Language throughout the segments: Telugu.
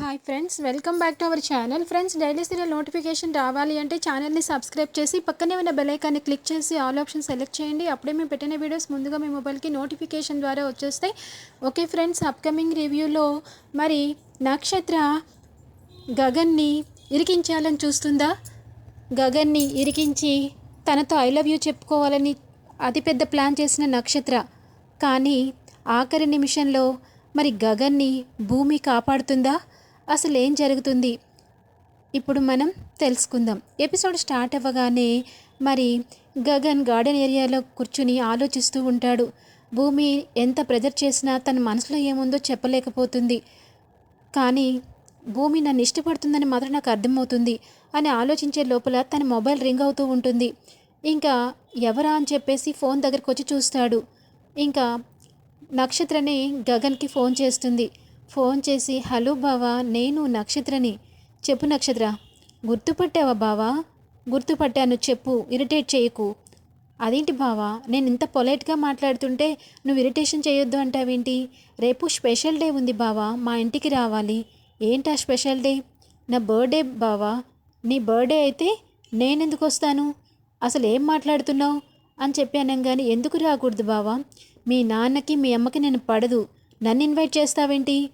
Hi friends welcome back to our channel friends daily serial notification రావాలి అంటే ఛానల్ని సబ్స్క్రైబ్ చేసి పక్కనే ఉన్న బెలైకాన్ని క్లిక్ చేసి ఆల్ ఆప్షన్ సెలెక్ట్ చేయండి. అప్పుడే మేము పెట్టిన వీడియోస్ ముందుగా మీ మొబైల్కి నోటిఫికేషన్ ద్వారా వచ్చేస్తాయి. ఓకే ఫ్రెండ్స్ అప్కమింగ్ రివ్యూలో మరి నక్షత్ర గగన్ని ఇరికించాలని చూస్తుందా? గగన్ని ఇరికించి తనతో ఐ లవ్ యూ చెప్పుకోవాలని అతిపెద్ద ప్లాన్ చేసిన నక్షత్ర. కానీ ఆఖరి నిమిషంలో మరి గగన్ని భూమి కాపాడుతుందా? అసలు ఏం జరుగుతుంది? ఇప్పుడు మనం తెలుసుకుందాం. ఎపిసోడ్ స్టార్ట్ అవ్వగానే మరి గగన్ గార్డెన్ ఏరియాలో కూర్చుని ఆలోచిస్తూ ఉంటాడు. భూమి ఎంత ప్రెజర్ చేసినా తన మనసులో ఏముందో చెప్పలేకపోతుంది. కానీ భూమి నన్ను ఇష్టపడుతుందని మాత్రం నాకు అర్థమవుతుంది అని ఆలోచించే లోపల తన మొబైల్ రింగ్ అవుతూ ఉంటుంది. ఇంకా ఎవరా అని చెప్పేసి ఫోన్ దగ్గరికి వచ్చి చూస్తాడు. ఇంకా నక్షత్రని గగన్కి ఫోన్ చేస్తుంది. ఫోన్ చేసి హలో బావా నేను నక్షత్రని. చెప్పు నక్షత్ర. గుర్తుపట్టావా బావా? గుర్తుపట్టాను చెప్పు. ఇరిటేట్ చేయకు. అదేంటి బావా? నేను ఇంత పొలైట్గా మాట్లాడుతుంటే నువ్వు ఇరిటేషన్ చేయొద్దు అంటావేంటి? రేపు స్పెషల్ డే ఉంది బావా మా ఇంటికి రావాలి. ఏంటా స్పెషల్ డే? నా బర్త్డే బావా. నీ బర్త్డే అయితే నేనెందుకు వస్తాను? అసలు ఏం మాట్లాడుతున్నావు? అని చెప్పి అనగానే ఎందుకు రాకూడదు బావా? మీ నాన్నకి మీ అమ్మకి నేను పడదు. నన్ను ఇన్వైట్ చేస్తావేంటి?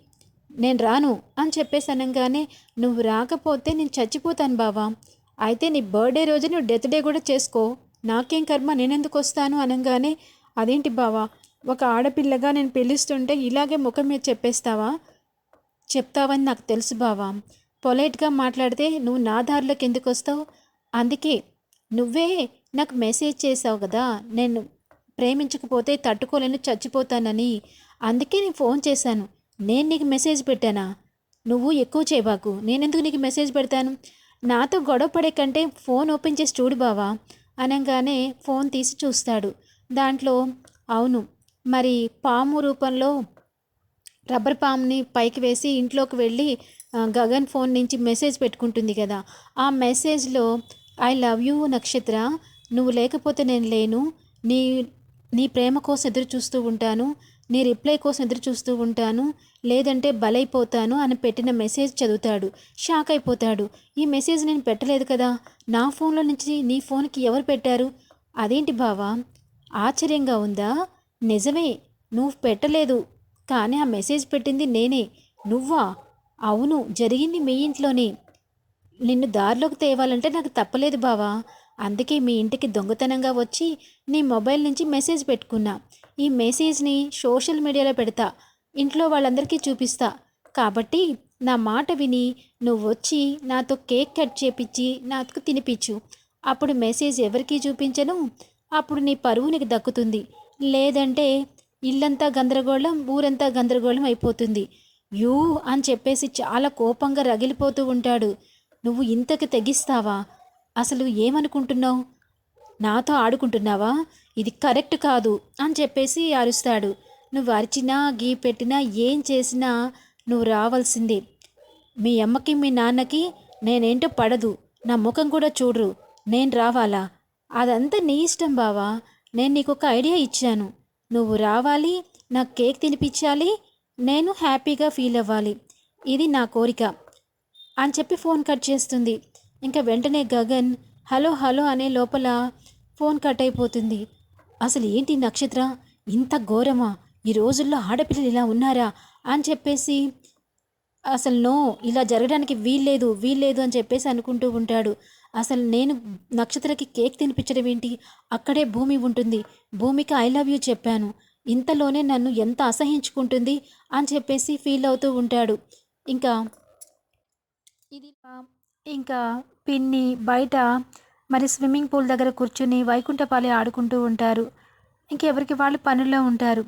నేను రాను అని చెప్పేసి అనగానే నువ్వు రాకపోతే నేను చచ్చిపోతాను బావా. అయితే నీ బర్త్డే రోజు నువ్వు డెత్ డే కూడా చేసుకో. నాకేం కర్మ? నేనెందుకు వస్తాను? అనగానే అదేంటి బావా? ఒక ఆడపిల్లగా నేను పిలుస్తుంటే ఇలాగే ముఖం మీద చెప్పేస్తావా? చెప్తావని నాకు తెలుసు బావా. పొలైట్గా మాట్లాడితే నువ్వు నా దారిలోకి ఎందుకు వస్తావు? అందుకే నువ్వే నాకు మెసేజ్ చేసావు కదా. నేను ప్రేమించకపోతే తట్టుకోలేను చచ్చిపోతానని. అందుకే నేను ఫోన్ చేశాను. నేను నీకు మెసేజ్ పెట్టానా? నువ్వు ఎక్కువ చేయబాకు నేనెందుకు నీకు మెసేజ్ పెడతాను? నాతో గొడవ పడే కంటే ఫోన్ ఓపెన్ చేసి చూడు బావా అనగానే ఫోన్ తీసి చూస్తాడు. దాంట్లో అవును మరి పాము రూపంలో రబ్బర్ పాముని పైకి వేసి ఇంట్లోకి వెళ్ళి గగన్ ఫోన్ నుంచి మెసేజ్ పెట్టుకుంటుంది కదా. ఆ మెసేజ్లో ఐ లవ్ యూ నక్షత్ర నువ్వు లేకపోతే నేను లేను నీ నీ ప్రేమ కోసం ఎదురు చూస్తూ ఉంటాను నీ రిప్లై కోసం ఎదురు చూస్తూ ఉంటాను. లేదంటే బలైపోతాను అని పెట్టిన మెసేజ్ చదువుతాడు. షాక్ అయిపోతాడు. ఈ మెసేజ్ నేను పెట్టలేదు కదా. నా ఫోన్లో నుంచి నీ ఫోన్కి ఎవరు పెట్టారు? అదేంటి బావా? ఆశ్చర్యంగా ఉందా? నిజమే. నువ్వు పెట్టలేదు. కానీ ఆ మెసేజ్ పెట్టింది నేనే. నువ్వా? అవును. జరిగింది మీ ఇంట్లోనే. నిన్ను దారిలోకి తేవాలంటే నాకు తప్పలేదు బావా. అందుకే మీ ఇంటికి దొంగతనంగా వచ్చి నీ మొబైల్ నుంచి మెసేజ్ పెట్టుకున్నా. ఈ మెసేజ్ని సోషల్ మీడియాలో పెడతా. ఇంట్లో వాళ్ళందరికీ చూపిస్తా. కాబట్టి నా మాట విని నువ్వు వచ్చి నాతో కేక్ కట్ చేపించి నాకు తినిపించు అప్పుడు మెసేజ్ ఎవరికి చూపించను. అప్పుడు నీ పరువు నీకు దక్కుతుంది. లేదంటే ఇల్లంతా గందరగోళం ఊరంతా గందరగోళం అయిపోతుంది. యూ అని చెప్పేసి చాలా కోపంగా రగిలిపోతూ ఉంటాడు. నువ్వు ఇంతకు తెగిస్తావా? అసలు ఏమనుకుంటున్నావు? నాతో ఆడుకుంటున్నావా? ఇది కరెక్ట్ కాదు అని చెప్పేసి అరుస్తాడు. నువ్వు అరిచినా గీ పెట్టినా ఏం చేసినా నువ్వు రావాల్సిందే. మీ అమ్మకి మీ నాన్నకి నేనేంటో పడదు. నా ముఖం కూడా చూడరు. నేను రావాలా? అదంతా నీ ఇష్టం బావా. నేను నీకు ఒక ఐడియా ఇచ్చాను. నువ్వు రావాలి నాకు కేక్ తినిపించాలి నేను హ్యాపీగా ఫీల్ అవ్వాలి. ఇది నా కోరిక అని చెప్పి ఫోన్ కట్ చేస్తుంది. ఇంకా వెంటనే గగన్ హలో హలో అనే లోపల ఫోన్ కట్ అయిపోతుంది. అసలు ఏంటి నక్షత్ర? ఇంత ఘోరమా? ఈ రోజుల్లో ఆడపిల్లలు ఇలా ఉన్నారా? అని చెప్పేసి అసలు నో ఇలా జరగడానికి వీల్లేదు వీల్లేదు అని చెప్పేసి అనుకుంటూ ఉంటాడు. అసలు నేను నక్షత్రకి కేక్ తినిపించడం ఏంటి? అక్కడే భూమి ఉంటుంది. భూమికి ఐ లవ్ యూ చెప్పాను. ఇంతలోనే నన్ను ఎంత అసహించుకుంటుంది? అని చెప్పేసి ఫీల్ అవుతూ ఉంటాడు. ఇంకా ఇది ఇంకా పిన్ని బయట మరి స్విమ్మింగ్ పూల్ దగ్గర కూర్చుని వైకుంఠపాలి ఆడుకుంటూ ఉంటారు. ఇంకెవరికి వాళ్ళు పనుల్లో ఉంటారు.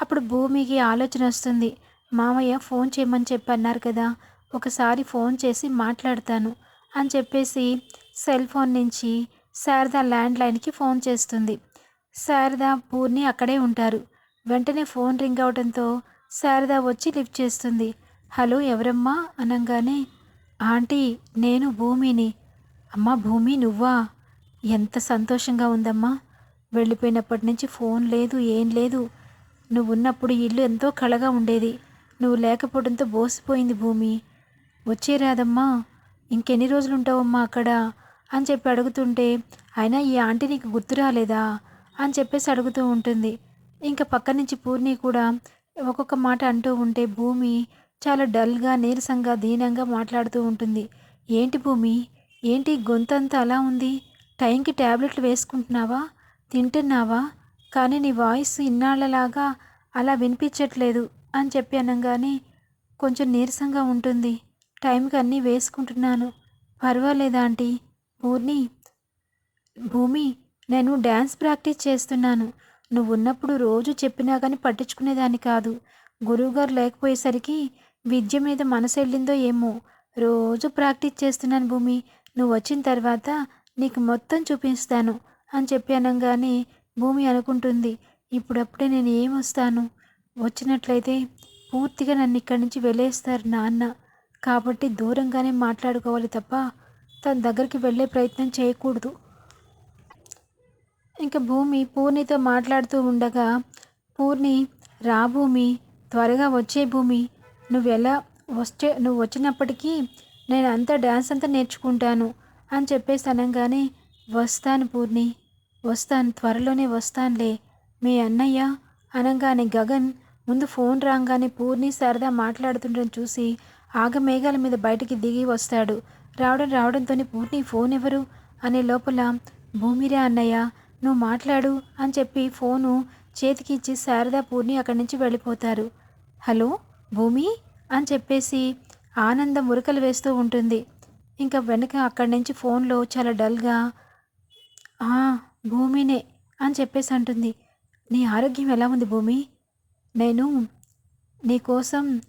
అప్పుడు భూమికి ఆలోచన వస్తుంది. మామయ్య ఫోన్ చేయమని చెప్పి అన్నారు కదా ఒకసారి ఫోన్ చేసి మాట్లాడతాను అని చెప్పేసి సెల్ ఫోన్ నుంచి శారద ల్యాండ్ లైన్కి ఫోన్ చేస్తుంది. శారద పూర్ణి అక్కడే ఉంటారు. వెంటనే ఫోన్ రింగ్ అవడంతో శారద వచ్చి లిఫ్ట్ చేస్తుంది. హలో ఎవరమ్మా? అనగానే ఆంటీ నేను భూమిని అమ్మా భూమి నువ్వా? ఎంత సంతోషంగా ఉందమ్మా. వెళ్ళిపోయినప్పటి నుంచి ఫోన్ లేదు ఏం లేదు. నువ్వు ఉన్నప్పుడు ఇల్లు ఎంతో కళగా ఉండేది. నువ్వు లేకపోవడంతో బోసిపోయింది భూమి. వచ్చే రాదమ్మా ఇంకెన్ని రోజులు ఉంటావమ్మా అక్కడ? అని చెప్పి అడుగుతుంటే అయినా ఈ ఆంటీ నీకు గుర్తు రాలేదా? అని చెప్పేసి అడుగుతూ ఉంటుంది. ఇంకా పక్క నుంచి పూర్ణి కూడా ఒక్కొక్క మాట అంటూ ఉంటే భూమి చాలా డల్గా నీరసంగా దీనంగా మాట్లాడుతూ ఉంటుంది. ఏంటి భూమి? ఏంటి గొంతంతా అలా ఉంది? టైంకి ట్యాబ్లెట్లు వేసుకుంటున్నావా? తింటున్నావా? కానీ నీ వాయిస్ ఇన్నాళ్ళలాగా అలా వినిపించట్లేదు అని చెప్పి అనగానే కొంచెం నీరసంగా ఉంటుంది. టైంకి అన్నీ వేసుకుంటున్నాను. పర్వాలేదా ఆంటీ? పూర్ణి? భూమి నేను డ్యాన్స్ ప్రాక్టీస్ చేస్తున్నాను. నువ్వు ఉన్నప్పుడు రోజు చెప్పినా కానీ పట్టించుకునేదాన్ని కాదు. గురువుగారు లేకపోయేసరికి విద్య మీద మనసు వెళ్ళిందో ఏమో. రోజు ప్రాక్టీస్ చేస్తున్నాను భూమి. నువ్వు వచ్చిన తర్వాత నీకు మొత్తం చూపిస్తాను అని చెప్పి అనగానే భూమి అనుకుంటుంది. ఇప్పుడప్పుడే నేను ఏమొస్తాను? వచ్చినట్లయితే పూర్తిగా నన్ను ఇక్కడి నుంచి వెళ్ళేస్తారు నాన్న. కాబట్టి దూరంగానే మాట్లాడుకోవాలి తప్ప తన దగ్గరికి వెళ్ళే ప్రయత్నం చేయకూడదు. ఇంకా భూమి పూర్ణితో మాట్లాడుతూ ఉండగా పూర్ణి రా భూమి త్వరగా వచ్చే భూమి. నువ్వు ఎలా నువ్వు వచ్చినప్పటికీ నేను అంతా డ్యాన్స్ అంతా నేర్చుకుంటాను అని చెప్పేసి అనగానే వస్తాను పూర్ణి వస్తాను త్వరలోనే వస్తానులే మీ అన్నయ్య అనగానే గగన్ ముందు ఫోన్ రాగానే పూర్ణి శారద మాట్లాడుతుండడం చూసి ఆగమేఘాల మీద బయటికి దిగి వస్తాడు. రావడం రావడంతోనే పూర్ణి ఫోన్ ఎవరు? అనే లోపల భూమిరే అన్నయ్య నువ్వు మాట్లాడు అని చెప్పి ఫోను చేతికి ఇచ్చి శారదా పూర్ణి అక్కడి నుంచి వెళ్ళిపోతారు. హలో భూమి అని చెప్పేసి ఆనందం ఉరకలు వేస్తూ ఉంటుంది. ఇంకా వెనక అక్కడి నుంచి ఫోన్లో చాలా డల్గా "ఆ, భూమినే అని చెప్పేసి అంటుంది. నీ ఆరోగ్యం ఎలా ఉంది భూమి? నేను నీకోసం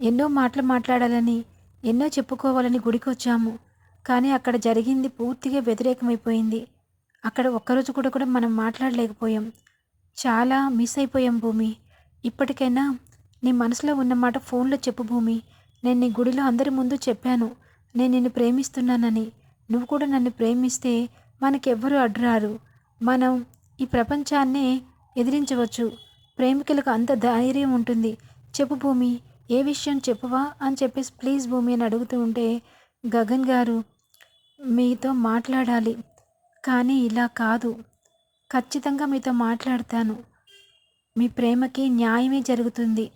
ఎన్నో మాటలు మాట్లాడాలని ఎన్నో చెప్పుకోవాలని గుడికి వచ్చాము కానీ అక్కడ జరిగింది పూర్తిగా వ్యతిరేకమైపోయింది. అక్కడ ఒక్కరోజు కూడా కూడా మనం మాట్లాడలేకపోయాం. చాలా మిస్ అయిపోయాం భూమి. ఇప్పటికైనా నీ మనసులో ఉన్న మాట ఫోన్లో చెప్పు భూమి. నేను నీ గుడిలో అందరి ముందు చెప్పాను. నేను నిన్ను ప్రేమిస్తున్నానని. నువ్వు కూడా నన్ను ప్రేమిస్తే మనకెవ్వరూ అడ్డురారు. మనం ఈ ప్రపంచాన్నే ఎదిరించవచ్చు. ప్రేమికులకు అంత ధైర్యం ఉంటుంది. చెప్పు భూమి ఏ విషయం చెప్పువా అని చెప్పేసి ప్లీజ్ భూమి అని అడుగుతూ ఉంటే గగన్ గారు మీతో మాట్లాడాలి. కానీ ఇలా కాదు. ఖచ్చితంగా మీతో మాట్లాడతాను. మీ ప్రేమకి న్యాయమే జరుగుతుంది.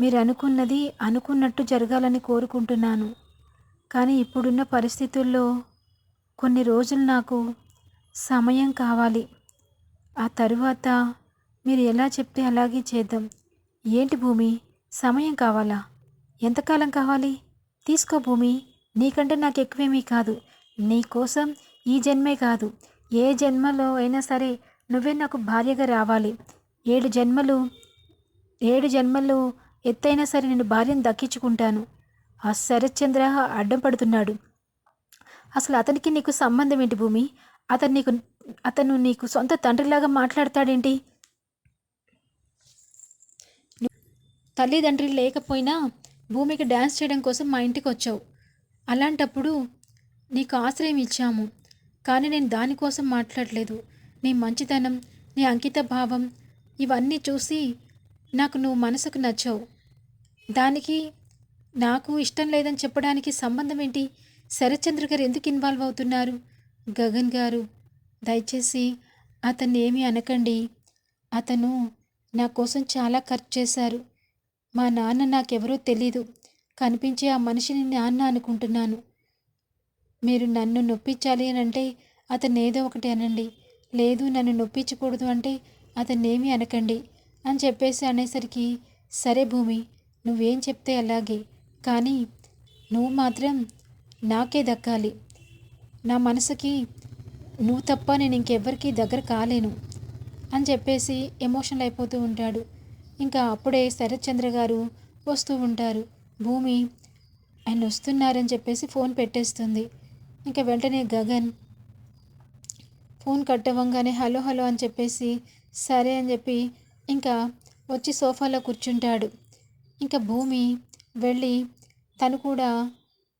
మీరు అనుకున్నది అనుకున్నట్టు జరగాలని కోరుకుంటున్నాను. కానీ ఇప్పుడున్న పరిస్థితుల్లో కొన్ని రోజులు నాకు సమయం కావాలి. ఆ తరువాత మీరు ఎలా చెప్తే అలాగే చేద్దాం. ఏంటి భూమి? సమయం కావాలా? ఎంతకాలం కావాలి? తీసుకో భూమి. నీకంటే నాకు ఎక్కువేమీ కాదు నీకోసం ఈ జన్మే కాదు. ఏ జన్మలో అయినా సరే నువ్వే నాకు భార్యగా రావాలి. ఏడు జన్మలు ఏడు జన్మలు ఎత్తైనా సరే నేను భార్యను దక్కించుకుంటాను. ఆ శరత్చంద్ర అడ్డం పడుతున్నాడు. అసలు అతనికి నీకు సంబంధం ఏంటి భూమి? అతను నీకు అతను నీకు సొంత తండ్రిలాగా మాట్లాడతాడేంటి? తల్లిదండ్రి లేకపోయినా భూమికి డ్యాన్స్ చేయడం కోసం మా ఇంటికి వచ్చావు. అలాంటప్పుడు నీకు ఆశ్రయం ఇచ్చాము. కానీ నేను దానికోసం మాట్లాడలేదు. నీ మంచితనం నీ అంకిత భావం ఇవన్నీ చూసి నాకు నువ్వు మనసుకు నచ్చావు. దానికి నాకు ఇష్టం లేదని చెప్పడానికి సంబంధం ఏంటి? శరత్చంద్ర గారు ఎందుకు ఇన్వాల్వ్ అవుతున్నారు? గగన్ గారు దయచేసి అతన్ని ఏమీ అనకండి. అతను నా కోసం చాలా ఖర్చు చేశారు. మా నాన్న నాకెవరో తెలీదు. కనిపించే ఆ మనిషిని నాన్న అనుకుంటున్నాను. మీరు నన్ను నొప్పించాలి అని అంటే అతను ఏదో ఒకటి అనండి. లేదు నన్ను నొప్పించకూడదు అంటే అతన్నేమీ అనకండి అని చెప్పేసి అనేసరికి సరే భూమి నువ్వేం చెప్తే అలాగే. కానీ నువ్వు మాత్రం నాకే దక్కాలి. నా మనసుకి నువ్వు తప్ప నేను ఇంకెవ్వరికీ దగ్గర కాలేను అని చెప్పేసి ఎమోషనల్ అయిపోతూ ఉంటాడు. ఇంకా అప్పుడే శరత్చంద్ర గారు వస్తూ ఉంటారు. భూమి ఆయన వస్తున్నారని చెప్పేసి ఫోన్ పెట్టేస్తుంది. ఇంకా వెంటనే గగన్ ఫోన్ కట్ అవ్వగానే హలో హలో అని చెప్పేసి సరే అని చెప్పి ఇంకా వచ్చి సోఫాలో కూర్చుంటాడు. ఇంకా భూమి వెళ్ళి తను కూడా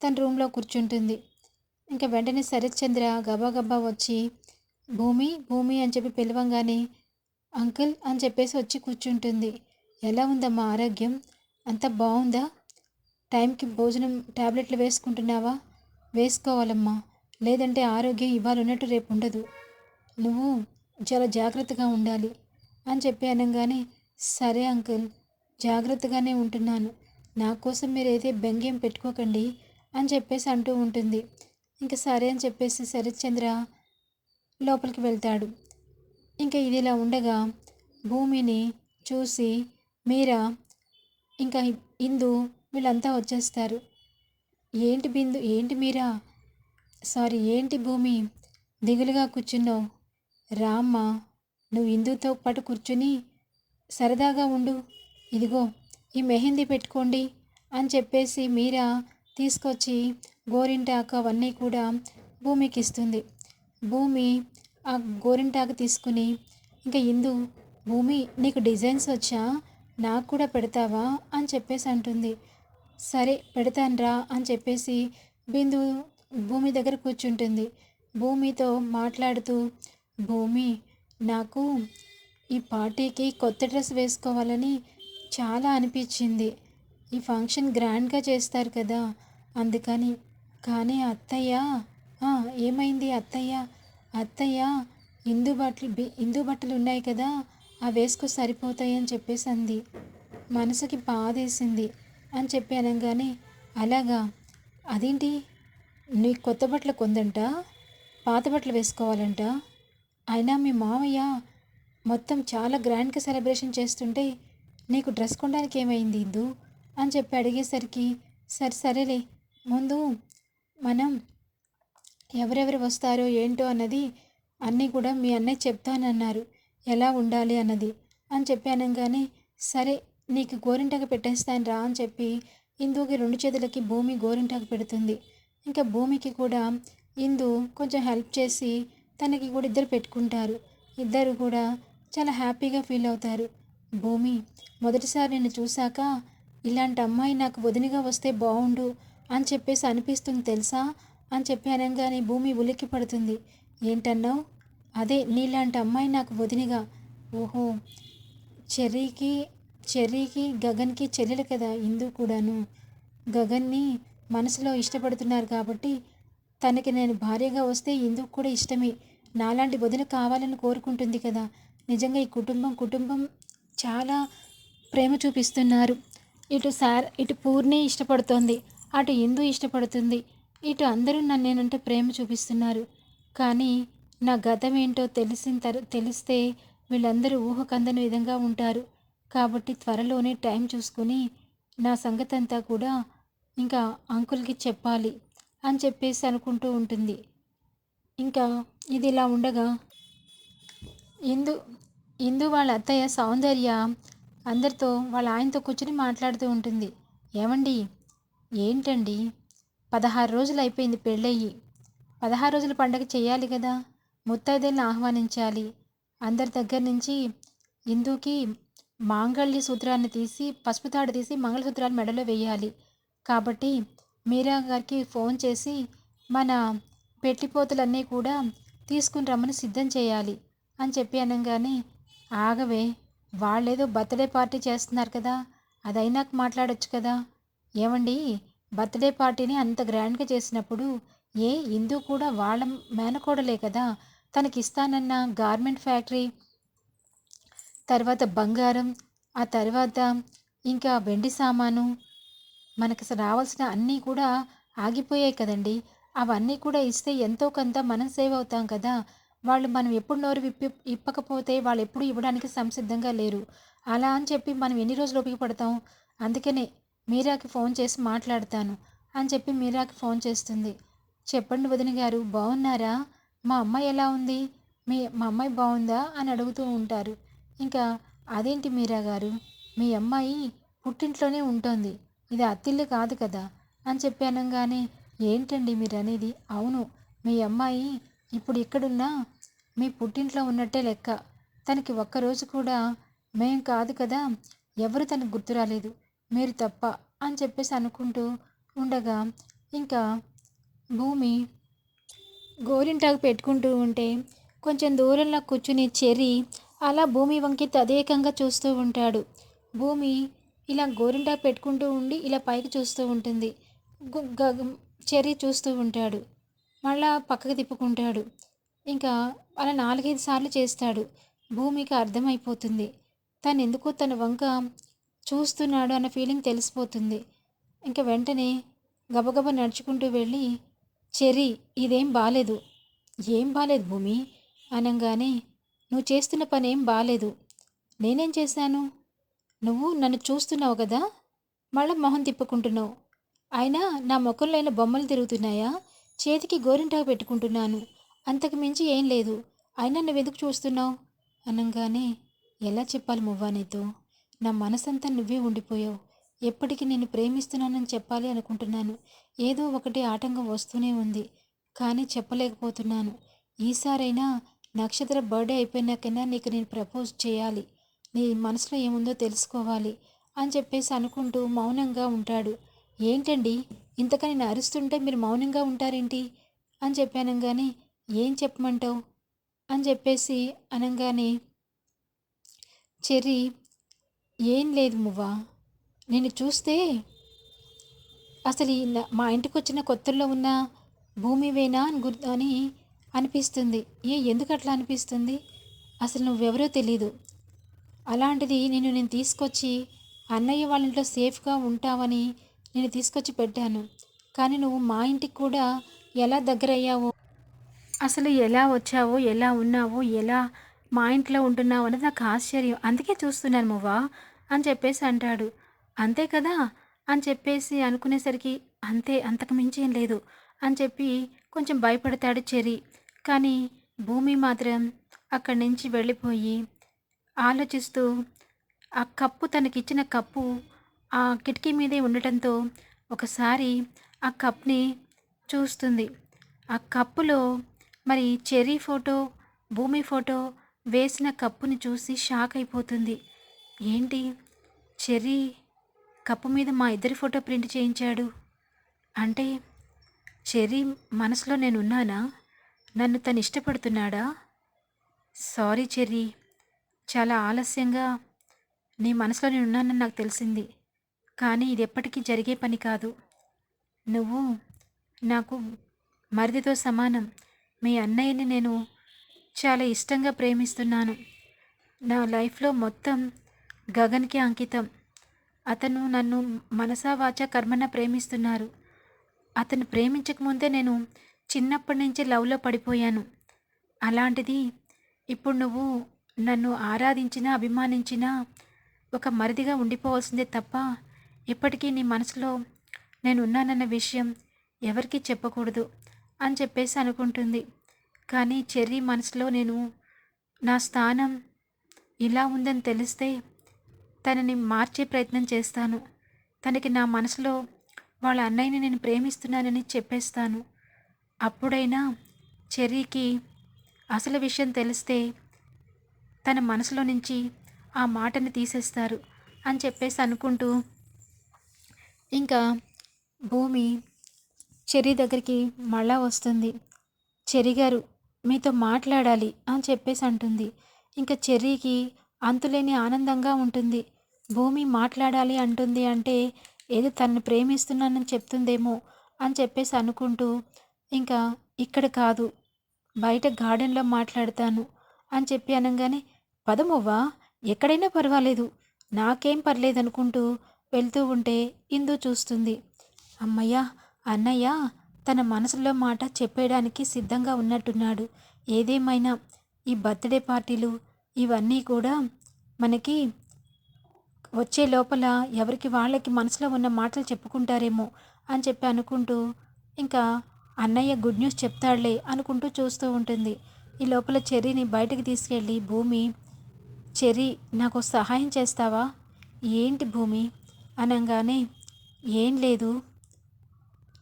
తన రూమ్లో కూర్చుంటుంది. ఇంకా వెంటనే శరత్చంద్ర గబాగబా వచ్చి భూమి భూమి అని చెప్పి పిలవంగానే అంకుల్ అని చెప్పేసి వచ్చి కూర్చుంటుంది. ఎలా ఉందమ్మా ఆరోగ్యం? అంత బాగుందా? టైంకి భోజనం ట్యాబ్లెట్లు వేసుకుంటున్నావా? వేసుకోవాలమ్మా. లేదంటే ఆరోగ్యం ఇవాళ ఉన్నట్టు రేపు ఉండదు. నువ్వు చాలా జాగ్రత్తగా ఉండాలి అని చెప్పి అనగానే సరే అంకుల్ జాగ్రత్తగానే ఉంటున్నాను. నా కోసం మీరు అయితే బెంగేం పెట్టుకోకండి అని చెప్పేసి అంటూ ఉంటుంది. ఇంకా సరే అని చెప్పేసి శరత్చంద్ర లోపలికి వెళ్తాడు. ఇంకా ఇది ఇలా ఉండగా భూమిని చూసి మీరా ఇంకా ఇందు వీళ్ళంతా వచ్చేస్తారు. ఏంటి బిందు ఏంటి మీరా? సారీ ఏంటి భూమి? దిగులుగా కూర్చున్నావు. రామ్మ నువ్వు ఇందుతో పాటు కూర్చుని సరదాగా ఉండు. ఇదిగో ఈ మెహందీ పెట్టుకోండి అని చెప్పేసి మీరా తీసుకొచ్చి గోరింటాకు అవన్నీ కూడా భూమికి ఇస్తుంది భూమి ఆ గోరింటాకు తీసుకుని ఇంకా ఇందు భూమి నీకు డిజైన్స్ వచ్చా? నాకు కూడా పెడతావా? అని చెప్పేసి అంటుంది. సరే పెడతానురా అని చెప్పేసి బిందు భూమి దగ్గర కూర్చుంటుంది. భూమితో మాట్లాడుతూ భూమి నాకు ఈ పార్టీకి కొత్త డ్రెస్ వేసుకోవాలని చాలా అనిపించింది. ఈ ఫంక్షన్ గ్రాండ్గా చేస్తారు కదా. అందుకని. కానీ అత్తయ్య ఏమైంది అత్తయ్య? అత్తయ్య ఇందు బట్టలు ఇందు బట్టలు ఉన్నాయి కదా. ఆ వేసుకో సరిపోతాయని చెప్పేసి అంది. మనసుకి బాధేసింది అని చెప్పి అనగానే అలాగా? అదేంటి? నీ కొత్త బట్టలు కొందంట? పాత బట్టలు వేసుకోవాలంట? అయినా మీ మామయ్య మొత్తం చాలా గ్రాండ్గా సెలబ్రేషన్ చేస్తుంటే నీకు డ్రెస్ కొనడానికి ఏమైంది ఇందు అని చెప్పి అడిగేసరికి సరే సరేలే. ముందు మనం ఎవరెవరు వస్తారో ఏంటో అన్నది అన్నీ కూడా మీ అన్నయ్య చెప్తానన్నారు. ఎలా ఉండాలి అన్నది అని చెప్పి అనగానే సరే నీకు గోరింటాకు పెట్టేస్తాను రా అని చెప్పి ఇందుకి రెండు చేతులకి భూమి గోరింటాకు పెడుతుంది. ఇంకా భూమికి కూడా ఇందు కొంచెం హెల్ప్ చేసి తనకి కూడా ఇద్దరు పెట్టుకుంటారు. ఇద్దరు కూడా చాలా హ్యాపీగా ఫీల్ అవుతారు. భూమి మొదటిసారి నిన్ను చూశాక ఇలాంటి అమ్మాయి నాకు వదినిగా వస్తే బాగుండు అని చెప్పేసి అనిపిస్తుంది తెలుసా? అని చెప్పి అనగానే భూమి ఉలిక్కి పడుతుంది. ఏంటన్నావు? అదే నీలాంటి అమ్మాయి నాకు వదినిగా. ఓహో చెర్రీకి చెర్రీకి గగన్కి చెల్లెలు కదా ఇందు కూడాను. గగన్ని మనసులో ఇష్టపడుతున్నారు కాబట్టి తనకి నేను భార్యగా వస్తే ఇందుకు కూడా ఇష్టమే. నాలాంటి వదిన కావాలని కోరుకుంటుంది కదా. నిజంగా ఈ కుటుంబం కుటుంబం చాలా ప్రేమ చూపిస్తున్నారు. ఇటు సార్ ఇటు పూర్ణి ఇష్టపడుతోంది. అటు ఇందు ఇష్టపడుతుంది. ఇటు అందరూ నన్ను నేనంటే ప్రేమ చూపిస్తున్నారు. కానీ నా గతం ఏంటో తెలిసిన తర తెలిస్తే వీళ్ళందరూ ఊహకందని విధంగా ఉంటారు. కాబట్టి త్వరలోనే టైం చూసుకుని నా సంగతి అంతా కూడా ఇంకా అంకుల్కి చెప్పాలి అని చెప్పేసి అనుకుంటూ ఉంటుంది. ఇంకా ఇది ఇలా ఉండగా ఇందు ఇందు వాళ్ళ అత్తయ్య సౌందర్య అందరితో వాళ్ళ ఆయనతో కూర్చుని మాట్లాడుతూ ఉంటుంది. ఏమండి? ఏంటండి? పదహారు రోజులు అయిపోయింది పెళ్ళయ్యి. పదహారు రోజుల పండగ చేయాలి కదా. ముత్తైదేళ్ళని ఆహ్వానించాలి. అందరి దగ్గర నుంచి ఇందుకి మాంగళ్య సూత్రాన్ని తీసి పసుపు తాడు తీసి మంగళసూత్రాలు మెడలో వేయాలి. కాబట్టి మీరా గారికి ఫోన్ చేసి మన పెట్టిపోతులన్నీ కూడా తీసుకుని రమ్మని సిద్ధం చేయాలి అని చెప్పి అనగానే ఆగవే వాళ్ళేదో బర్త్డే పార్టీ చేస్తున్నారు కదా అది అయినాక మాట్లాడొచ్చు కదా. ఏమండి బర్త్డే పార్టీని అంత గ్రాండ్గా చేసినప్పుడు ఏ ఇందు కూడా వాళ్ళ మేనకోడలే కదా తనకి ఇస్తానన్న గార్మెంట్ ఫ్యాక్టరీ తర్వాత బంగారం ఆ తర్వాత ఇంకా వెండి సామాను మనకి రావాల్సిన అన్నీ కూడా ఆగిపోయాయి కదండి. అవన్నీ కూడా ఇస్తే ఎంతో కొంత మనం సేవ్ అవుతాం కదా వాళ్ళు మనం ఎప్పుడు నోరు విప్పి ఇప్పకపోతే వాళ్ళు ఎప్పుడు ఇవ్వడానికి సంసిద్ధంగా లేరు. అలా అని చెప్పి మనం ఎన్ని రోజులు ఓపిక పడతాం? అందుకనే మీరాకి ఫోన్ చేసి మాట్లాడతాను అని చెప్పి మీరాకి ఫోన్ చేస్తుంది. చెప్పండి వదిన గారు బాగున్నారా మా అమ్మాయి ఎలా ఉంది? మీ మా అమ్మాయి బాగుందా అని అడుగుతూ ఉంటారు. ఇంకా అదేంటి మీరా గారు? మీ అమ్మాయి పుట్టింట్లోనే ఉంటుంది. ఇది అత్తిల్లు కాదు కదా? అని చెప్పి అనగానే ఏంటండి మీరు అనేది అవును మీ అమ్మాయి ఇప్పుడు ఇక్కడున్నా మీ పుట్టింట్లో ఉన్నట్టే లెక్క. తనకి ఒక్కరోజు కూడా మేం కాదు కదా ఎవరు తనకు గుర్తు రాలేదు. మీరు తప్ప అని చెప్పేసి అనుకుంటూ ఉండగా ఇంకా భూమి గోరింటాకు పెట్టుకుంటూ ఉంటే కొంచెం దూరంలో కూర్చుని చెరి అలా భూమి వంకి తదేకంగా చూస్తూ ఉంటాడు. భూమి ఇలా గోరింటాకు పెట్టుకుంటూ ఉండి ఇలా పైకి చూస్తూ ఉంటుంది. చెరి చెర్రీ చూస్తూ ఉంటాడు. మళ్ళా పక్కకు తిప్పుకుంటాడు. ఇంకా అలా నాలుగైదు సార్లు చేస్తాడు. భూమికి అర్థమైపోతుంది. తను ఎందుకో తన వంక చూస్తున్నాడు అన్న ఫీలింగ్ తెలిసిపోతుంది. ఇంకా వెంటనే గబగబ నడుచుకుంటూ వెళ్ళి చెరి ఇదేం బాలేదు. ఏం బాలేదు భూమి? అనగానే నువ్వు చేస్తున్న పని ఏం బాలేదు. నేనేం చేశాను? నువ్వు నన్ను చూస్తున్నావు కదా? మళ్ళీ మొహం తిప్పుకుంటున్నావు. అయినా నా ముఖంలో అయిన బొమ్మలు తిరుగుతున్నాయా? చేతికి గోరింటాకు పెట్టుకుంటున్నాను. అంతకు మించి ఏం లేదు. అయినా నువ్వు ఎందుకు చూస్తున్నావు? అనగానే ఎలా చెప్పాలి మువ్వా నీతో? నా మనసంతా నువ్వే ఉండిపోయావు. ఎప్పటికీ నేను ప్రేమిస్తున్నానని చెప్పాలి అనుకుంటున్నాను. ఏదో ఒకటి ఆటంకం వస్తూనే ఉంది. కానీ చెప్పలేకపోతున్నాను. ఈసారైనా నక్షత్ర బర్త్డే అయిపోయినాకైనా నీకు నేను ప్రపోజ్ చేయాలి. నీ మనసులో ఏముందో తెలుసుకోవాలి అని చెప్పేసి అనుకుంటూ మౌనంగా ఉంటాడు. ఏంటండి? ఇంతకని నేను అరుస్తుంటే మీరు మౌనంగా ఉంటారేంటి? అని చెప్పానంగానే ఏం చెప్పమంటావు? అని చెప్పేసి అనగానే చెర్రీ ఏం లేదు మువ్వా? నేను చూస్తే అసలు ఈ మా ఇంటికి వచ్చిన కొత్తల్లో ఉన్న భూమి వేనా అని గుర్ అని అనిపిస్తుంది. ఏ ఎందుకు అట్లా అనిపిస్తుంది? అసలు నువ్వెవరో తెలీదు. అలాంటిది నేను నేను తీసుకొచ్చి అన్నయ్య వాళ్ళ ఇంట్లో సేఫ్గా ఉంటావని నేను తీసుకొచ్చి పెట్టాను. కానీ నువ్వు మా ఇంటికి కూడా ఎలా దగ్గరయ్యావో? అసలు ఎలా వచ్చావో ఎలా ఉన్నావో ఎలా మా ఇంట్లో ఉంటున్నావు అనేది నాకు ఆశ్చర్యం. అందుకే చూస్తున్నాను మువ్వా అని చెప్పేసి అంటాడు. అంతే కదా అని చెప్పేసి అనుకునేసరికి అంతే అంతకు మించి ఏం లేదు అని చెప్పి కొంచెం భయపడతాడు చెరి కానీ భూమి మాత్రం అక్కడి నుంచి వెళ్ళిపోయి ఆలోచిస్తూ ఆ కప్పు తనకిచ్చిన కప్పు ఆ కిటికీ మీదే ఉండటంతో ఒకసారి ఆ కప్ని చూస్తుంది. ఆ కప్పులో మరి చెర్రీ ఫోటో భూమి ఫోటో వేసిన కప్పుని చూసి షాక్ అయిపోతుంది. ఏంటి? చెర్రీ కప్పు మీద మా ఇద్దరి ఫోటో ప్రింట్ చేయించాడు. అంటే చెర్రీ మనసులో నేను ఉన్నానా నన్ను తను ఇష్టపడుతున్నాడా? సారీ చెర్రీ చాలా ఆలస్యంగా నీ మనసులో నేను ఉన్నానని నాకు తెలిసింది. కానీ ఇది ఎప్పటికీ జరిగే పని కాదు. నువ్వు నాకు మరిదితో సమానం. మీ అన్నయ్యని నేను చాలా ఇష్టంగా ప్రేమిస్తున్నాను. నా లైఫ్లో మొత్తం గగన్కి అంకితం. అతను నన్ను మనసావాచ కర్మన ప్రేమిస్తున్నారు. అతను ప్రేమించకముందే నేను చిన్నప్పటి నుంచి లవ్లో పడిపోయాను. అలాంటిది ఇప్పుడు నువ్వు నన్ను ఆరాధించినా అభిమానించినా ఒక మరిదిగా ఉండిపోవాల్సిందే తప్ప ఇప్పటికీ నీ మనసులో నేను ఉన్నానన్న విషయం ఎవరికీ చెప్పకూడదు అని చెప్పేసి అనుకుంటుంది. కానీ చెర్రీ మనసులో నేను నా స్థానం ఇలా ఉందని తెలిస్తే తనని మార్చే ప్రయత్నం చేస్తాను. తనకి నా మనసులో వాళ్ళ అన్నయ్యని నేను ప్రేమిస్తున్నానని చెప్పేస్తాను. అప్పుడైనా చెర్రీకి అసలు విషయం తెలిస్తే తన మనసులో నుంచి ఆ మాటని తీసేస్తారు అని చెప్పేసి అనుకుంటూ ఇంకా భూమి చెర్రీ దగ్గరికి మళ్ళా వస్తుంది. చెర్రీ గారు మీతో మాట్లాడాలి అని చెప్పేసి అంటుంది. ఇంకా చెర్రీకి అంతులేని ఆనందంగా ఉంటుంది. భూమి మాట్లాడాలి అంటుంది అంటే ఏదో తనని ప్రేమిస్తున్నానని చెప్తుందేమో అని చెప్పేసి అనుకుంటూ ఇంకా ఇక్కడ కాదు బయట గార్డెన్లో మాట్లాడతాను అని చెప్పి అనగానే పదమువ్వా ఎక్కడైనా పర్వాలేదు నాకేం పర్లేదు అనుకుంటూ వెళ్తూ ఉంటే ఇందు చూస్తుంది. అమ్మయ్య అన్నయ్య తన మనసులో మాట చెప్పేయడానికి సిద్ధంగా ఉన్నట్టున్నాడు. ఏదేమైనా ఈ బర్త్డే పార్టీలు ఇవన్నీ కూడా మనకి వచ్చే లోపల ఎవరికి వాళ్ళకి మనసులో ఉన్న మాటలు చెప్పుకుంటారేమో అని చెప్పి అనుకుంటూ ఇంకా అన్నయ్య గుడ్ న్యూస్ చెప్తాడులే అనుకుంటూ చూస్తూ ఉంటుంది. ఈ లోపల చెర్రీని బయటకు తీసుకెళ్ళి భూమి చెర్రీ నాకు సహాయం చేస్తావా? ఏంటి భూమి? అనగానే ఏం లేదు.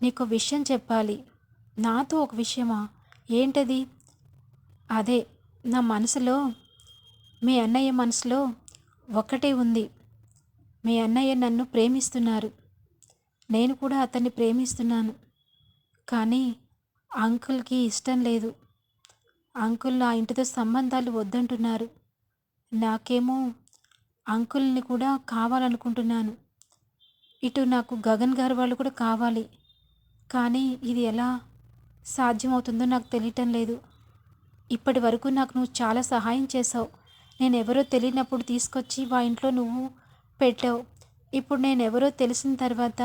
నీకు విషయం చెప్పాలి. నాతో ఒక విషయమా? ఏంటది? అదే నా మనసులో మీ అన్నయ్య మనసులో ఒక్కటే ఉంది. మీ అన్నయ్య నన్ను ప్రేమిస్తున్నారు. నేను కూడా అతన్ని ప్రేమిస్తున్నాను. కానీ అంకుల్కి ఇష్టం లేదు. అంకుల్ ఆ ఇంటితో సంబంధాలు వద్దంటున్నారు. నాకేమో అంకుల్ని కూడా కావాలనుకుంటున్నాను. ఇటు నాకు గగన్ గారు వాళ్ళు కూడా కావాలి. కానీ ఇది ఎలా సాధ్యమవుతుందో నాకు తెలియటం లేదు. ఇప్పటి వరకు నాకు నువ్వు చాలా సహాయం చేసావు నేను ఎవరో తెలియనప్పుడు తీసుకొచ్చి మా ఇంట్లో నువ్వు పెట్టావు. ఇప్పుడు నేను ఎవరో తెలిసిన తర్వాత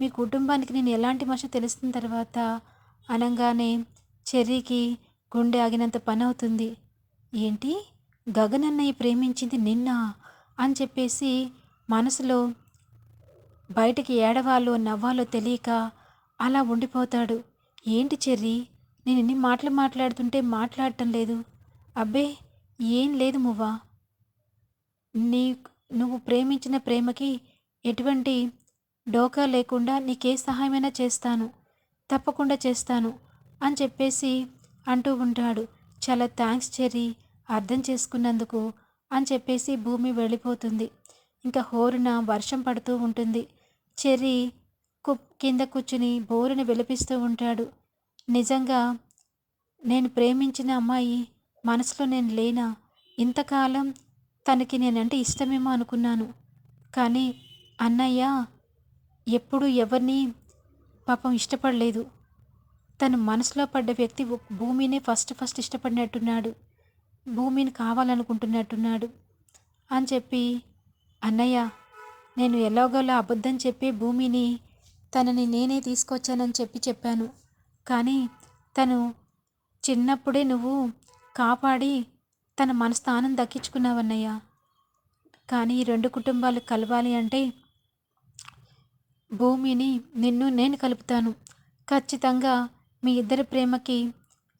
మీ కుటుంబానికి నేను ఎలాంటి మనిషి తెలిసిన తర్వాత అనగానే చెర్రీకి గుండె ఆగినంత పని అవుతుంది. ఏంటి? గగన్ అన్నయ్య ప్రేమించింది నిన్న అని చెప్పేసి మనసులో బయటికి ఏడవాలో నవ్వాలో తెలియక అలా ఉండిపోతాడు. ఏంటి చెర్రీ? నేను ఎన్ని మాటలు మాట్లాడుతుంటే మాట్లాడటం లేదు. అబ్బే ఏం లేదు మువ్వా? నీ నువ్వు ప్రేమించిన ప్రేమకి ఎటువంటి డోకా లేకుండా నీకే సహాయమైనా చేస్తాను. తప్పకుండా చేస్తాను అని చెప్పేసి అంటూ ఉంటాడు. చాలా థ్యాంక్స్ చెర్రీ అర్థం చేసుకున్నందుకు అని చెప్పేసి భూమి వెళ్ళిపోతుంది. ఇంకా హోరున వర్షం పడుతూ ఉంటుంది. చెర్రీ కు కింద కూర్చుని బోరుని విలపిస్తూ ఉంటాడు. నిజంగా నేను ప్రేమించిన అమ్మాయి మనసులో నేను లేనా? ఇంతకాలం తనకి నేనంటే ఇష్టమేమో అనుకున్నాను. కానీ అన్నయ్య ఎప్పుడు ఎవరిని పాపం ఇష్టపడలేదు. తను మనసులో పడ్డ వ్యక్తి భూమిని భూమినే ఫస్ట్ ఫస్ట్ ఇష్టపడినట్టున్నాడు. భూమిని కావాలనుకుంటున్నట్టున్నాడు. అని చెప్పి అన్నయ్య నేను ఎలాగోలా అబద్ధం చెప్పి భూమిని తనని నేనే తీసుకొచ్చానని చెప్పి చెప్పాను. కానీ తను చిన్నప్పుడే నువ్వు కాపాడి తన మనస్థానం దక్కించుకున్నావన్నయ్య. కానీ ఈ రెండు కుటుంబాలు కలవాలి అంటే భూమిని నిన్ను నేను కలుపుతాను. ఖచ్చితంగా మీ ఇద్దరి ప్రేమకి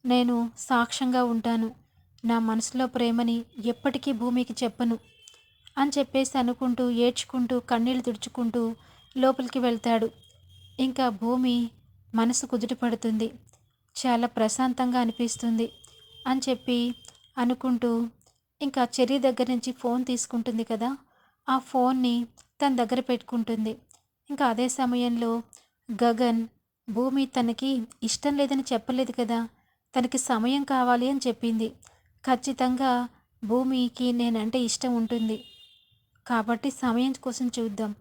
నేను సాక్ష్యంగా ఉంటాను. నా మనసులో ప్రేమని ఎప్పటికీ భూమికి చెప్పను. అని చెప్పేసి అనుకుంటూ ఏడ్చుకుంటూ కన్నీళ్ళు తుడుచుకుంటూ లోపలికి వెళ్తాడు. ఇంకా భూమి మనసు కుదుట పడుతుంది. చాలా ప్రశాంతంగా అనిపిస్తుంది అని చెప్పి అనుకుంటూ ఇంకా చెర్రీ దగ్గర నుంచి ఫోన్ తీసుకుంటుంది కదా ఆ ఫోన్ని తన దగ్గర పెట్టుకుంటుంది. ఇంకా అదే సమయంలో గగన్ భూమి తనకి ఇష్టం లేదని చెప్పలేదు కదా తనకి సమయం కావాలి అని చెప్పింది. ఖచ్చితంగా భూమికి నేనంటే ఇష్టం ఉంటుంది. కాబట్టి సమయం కోసం చూద్దాం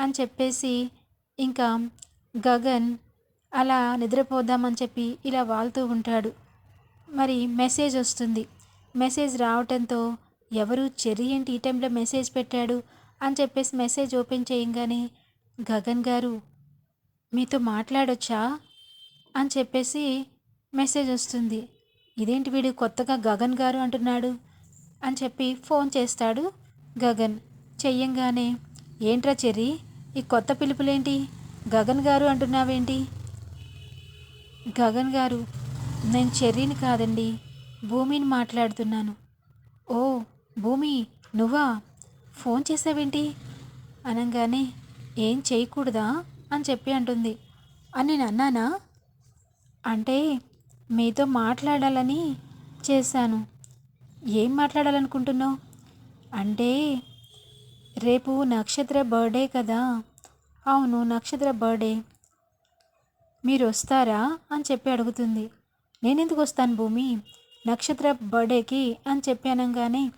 అని చెప్పేసి ఇంకా గగన్ అలా నిద్రపోదామని చెప్పి ఇలా వాళ్తూ ఉంటాడు. మరి మెసేజ్ వస్తుంది. మెసేజ్ రావటంతో ఎవరు చెర్రీ ఏంటి ఈ టైంలో మెసేజ్ పెట్టాడు అని చెప్పేసి మెసేజ్ ఓపెన్ చేయంగానే గగన్ గారు మీతో మాట్లాడొచ్చా? అని చెప్పేసి మెసేజ్ వస్తుంది. ఇదేంటి వీడు కొత్తగా గగన్ గారు అంటున్నాడు? అని చెప్పి ఫోన్ చేస్తాడు గగన్. చెయ్యంగానే. ఏంట్రా చెర్రీ ఈ కొత్త పిలుపులేంటి? గగన్ గారు అంటున్నావేంటి? గగన్ గారు నేను చెర్రీని కాదండి భూమిని మాట్లాడుతున్నాను. ఓ భూమి నువ్వా? ఫోన్ చేసావేంటి? అనగానే ఏం చేయకూడదా? అని చెప్పి అంటుంది. అని నేను అన్నానా అంటే మీతో మాట్లాడాలని చేశాను. ఏం మాట్లాడాలనుకుంటున్నావు? అంటే రేపు నక్షత్ర బర్త్డే కదా? అవును నక్షత్ర బర్త్డే. మీరు వస్తారా? అని చెప్పి అడుగుతుంది. నేనెందుకు వస్తాను భూమి? నక్షత్ర బర్త్డేకి అని చెప్పి అనగానే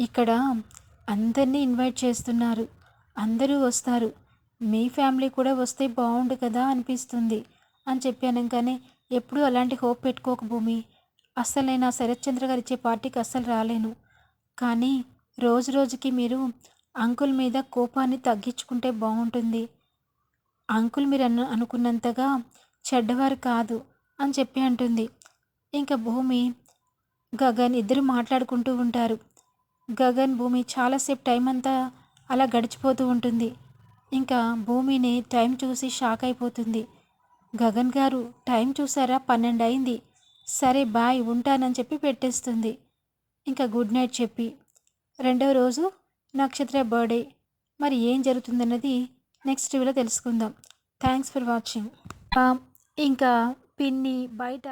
ఇక్కడ అందరినీ ఇన్వైట్ చేస్తున్నారు. అందరూ వస్తారు. మీ ఫ్యామిలీ కూడా వస్తే బాగుండు కదా అనిపిస్తుంది అని చెప్పి అనగానే ఎప్పుడూ అలాంటి హోప్ పెట్టుకోక భూమి. అస్సలు నేను ఆ గారు ఇచ్చే పార్టీకి అస్సలు రాలేను. కానీ రోజు రోజుకి మీరు అంకుల్ మీద కోపాన్ని తగ్గించుకుంటే బాగుంటుంది. అంకుల్ మీరు అను అనుకున్నంతగా చెడ్డవారు కాదు అని చెప్పి అంటుంది. ఇంకా భూమి గగన్ ఇద్దరు మాట్లాడుకుంటూ ఉంటారు. గగన్ భూమి చాలాసేపు టైం అంతా అలా గడిచిపోతూ ఉంటుంది. ఇంకా భూమిని టైం చూసి షాక్ అయిపోతుంది. గగన్ గారు టైం చూసారా? పన్నెండు అయింది సరే బాయ్ ఉంటానని చెప్పి పెట్టేస్తుంది. ఇంకా గుడ్ నైట్ చెప్పి రెండవ రోజు నక్షత్ర బర్త్డే. మరి ఏం జరుగుతుందన్నది నెక్స్ట్ టీవీలో తెలుసుకుందాం. Thanks for watching. ఇంకా పిన్ని బయట